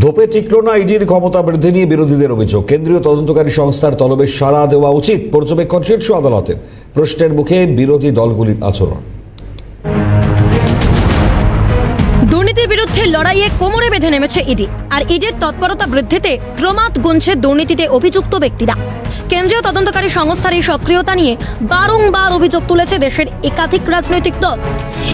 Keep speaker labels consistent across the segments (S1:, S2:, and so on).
S1: ধোপে tickle না ইডির ক্ষমতা বৃদ্ধি নিয়ে বিরোধীদের অভিযোগ। কেন্দ্রীয় তদন্তকারী সংস্থার তলবে সাড়া দেওয়া উচিত, পর্যবেক্ষণ শীর্ষ আদালতের। প্রশ্নের মুখে বিরোধী দলগুলির আচরণ।
S2: দুর্নীতির বিরুদ্ধে লড়াইয়ে কোমরে বেঁধে নেমেছে ইডি, আর ইডির তৎপরতা বৃদ্ধিতে ক্রমাৎ গুনছে দুর্নীতিতে অভিযুক্ত ব্যক্তিরা। কেন্দ্রীয় তদন্তকারী সংস্থার এই সক্রিয়তা নিয়ে বারংবার অভিযোগ তুলেছে দেশের একাধিক রাজনৈতিক দল।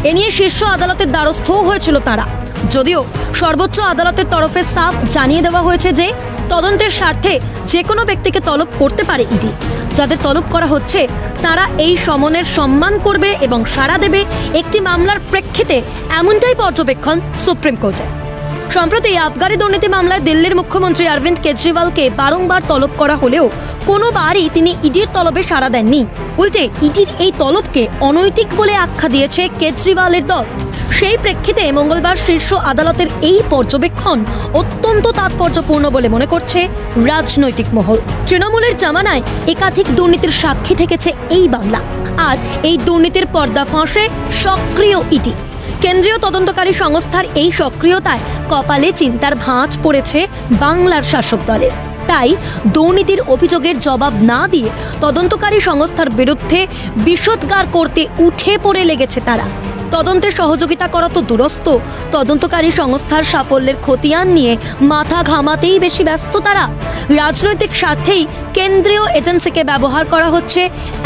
S2: এ নিয়ে শীর্ষ আদালতের দ্বারস্থও হয়েছিল তারা। যদিও সর্বোচ্চ আদালতের তরফে সাফ জানিয়ে দেওয়া হয়েছে যে তদন্তের স্বার্থে যে কোনো ব্যক্তিকে তলব করতে পারে ইডি। যাদের তলব করা হচ্ছে, তারা এই সমনের সম্মান করবে এবং সাড়া দেবে একটি মামলার প্রেক্ষিতে, এমনটাই পর্যবেক্ষণ সুপ্রিম কোর্টে। সম্প্রতি আবগারি দুর্নীতি মামলায় দিল্লির মুখ্যমন্ত্রী অরবিন্দ কেজরিওয়ালকে বারংবার তলব করা হলেও, কোনোবারই তিনি ইডির তলবে সাড়া দেননি। উল্টে, ইডির এই তলবকে অনৈতিক বলে আখ্যা দিয়েছে কেজরিওয়ালের দল। সেই প্রেক্ষিতে মঙ্গলবার শীর্ষ আদালতের এই পর্যবেক্ষণ অত্যন্ত তাৎপর্যপূর্ণ বলে মনে করছে রাজনৈতিক মহল। তৃণমূলের জামানায় একাধিক দুর্নীতির সাক্ষী থেকেছে এই বাংলা। আর এই দুর্নীতির পর্দা ফাঁসে সক্রিয় ইটি কেন্দ্রীয় তদন্তকারী সংস্থার এই সক্রিয়তায় কপালে চিন্তার ভাঁজ পড়েছে বাংলার শাসক দলের। তাই দুর্নীতির অভিযোগের জবাব না দিয়ে তদন্তকারী সংস্থার বিরুদ্ধে বিষোদ্গার করতে উঠে পড়ে লেগেছে তারা। তদন্তে সহযোগিতা করা তো দুরস্ত। তদন্তকারী সংস্থার সাফল্যের খতিয়ান নিয়ে মাথা ঘামাতেই বেশি ব্যস্ত তারা। রাজনৈতিক স্বার্থেই কেন্দ্রীয় এজেন্সিকে ব্যবহার করা হচ্ছে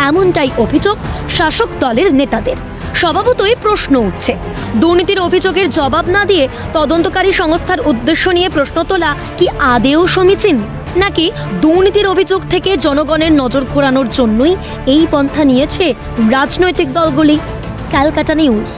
S2: এমনটাই অভিযোগ শাসক দলের নেতাদের। স্বভাবতই প্রশ্ন উঠছে। দুর্নীতির অভিযোগের জবাব না দিয়ে তদন্তকারী সংস্থার উদ্দেশ্য নিয়ে প্রশ্ন তোলা কি আদেও সমীচীন? নাকি দুর্নীতির অভিযোগ থেকে জনগণের নজর ঘোরানোর জন্যই এই পন্থা নিয়েছে রাজনৈতিক দলগুলি? ক্যালকাটা নিউজ